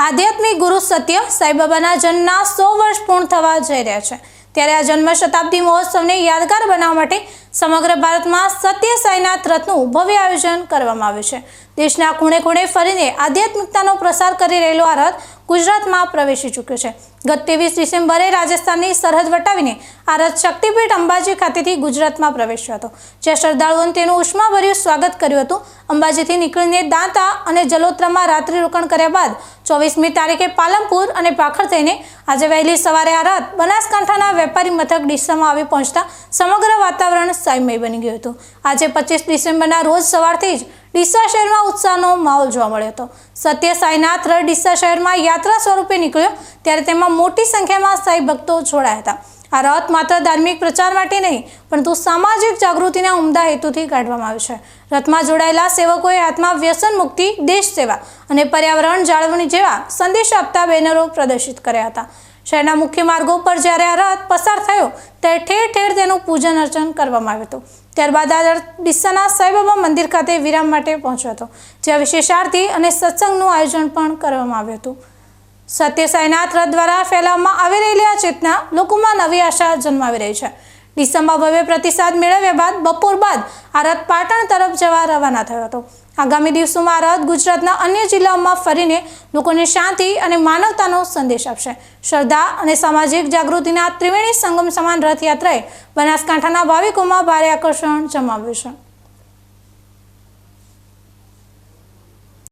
આધ્યાત્મિક ગુરુ સત્ય સાંઈબાબાના જન્મના સો વર્ષ પૂર્ણ થવા જઈ રહ્યા છે. ત્યારે આ જન્મ શતાબ્દી મહોત્સવને યાદગાર બનાવવા માટે સમગ્ર ભારતમાં સત્ય સાંઈનાથ રથનું ભવ્ય આયોજન કરવામાં આવ્યું છે. દેશના ખૂણે ખૂણે ફરીને આધ્યાત્મિકતાનો પ્રસાર કરી રહેલો આ રથ ગુજરાતમાં પ્રવેશી ચૂક્યો છે. ગત ત્રેવીસ ડિસેમ્બરે રાજસ્થાનની સરહદ વટાવીને આ રથ શક્તિપીઠ અંબાજી ખાતેથી ગુજરાતમાં પ્રવેશ્યો હતો. જ્યાં શ્રદ્ધાળુઓને તેનું ઉષ્માભર્યું સ્વાગત કર્યું હતું. અંબાજીથી નીકળીને દાંતા અને જલોત્રામાં રાત્રિ રોકાણ કર્યા બાદ ચોવીસમી તારીખે પાલનપુર અને પાખર થઈને આજે વહેલી સવારે આ રથ બનાસકાંઠાના વેપારી મથક ડીસામાં આવી પહોંચતા સમગ્ર વાતાવરણ સાયમય બની ગયું હતું. આજે પચીસ ડિસેમ્બરના રોજ સવારથી જ ડીસા શહેરમાં ઉત્સાહનો માહોલ જોવા મળ્યો હતો. સત્ય સાંઈનાથ રથ ડીસા શહેરમાં યાત્રા સ્વરૂપે નીકળ્યો, ત્યારે તેમાં મોટી સંખ્યામાં સાંઈ ભક્તો જોડાયા હતા. આ રથ માત્ર ધાર્મિક પ્રચાર માટે નહીં, પરંતુ સામાજિક જાગૃતિના ઉમદા હેતુથી કાઢવામાં આવ્યો છે. રથમાં જોડાયેલા સેવકોએ હાથમાં વ્યસન મુક્તિ, દેશ સેવા અને પર્યાવરણ જાળવણી જેવા સંદેશ આપતા બેનરો પ્રદર્શિત કર્યા હતા. શહેરના મુખ્ય માર્ગો પર જ્યારે આ રથ પસાર થયો, ત્યારે ઠેર ઠેર તેનું પૂજન અર્ચન કરવામાં આવ્યું હતું. ત્યારબાદ આ રથ ડીસાના સાંઈબાબા મંદિર ખાતે વિરામ માટે પહોંચ્યો હતો, જ્યાં વિશેષ આરતી અને સત્સંગનું આયોજન પણ કરવામાં આવ્યું હતું. સત્ય સાંઈનાથ રથ દ્વારા ફેલાવવામાં આવી રહેલી આ ચેતના લોકોમાં નવી આશા જન્માવી રહી છે. ડિસેમ્બર ભવ્ય પ્રતિસાદ મેળવ્યા બાદ બપોર બાદ આ રથ પાટણ તરફ જવા રવાના થયો હતો. આગામી દિવસોમાં રથ ગુજરાતના અન્ય જિલ્લાઓમાં ફરીને લોકોને શાંતિ અને માનવતાનો સંદેશ આપશે. શ્રદ્ધા અને સામાજિક જાગૃતિના ત્રિવેણી સંગમ સમાન રથયાત્રાએ બનાસકાંઠાના ભાવિકોમાં ભારે આકર્ષણ જમાવ્યું છે.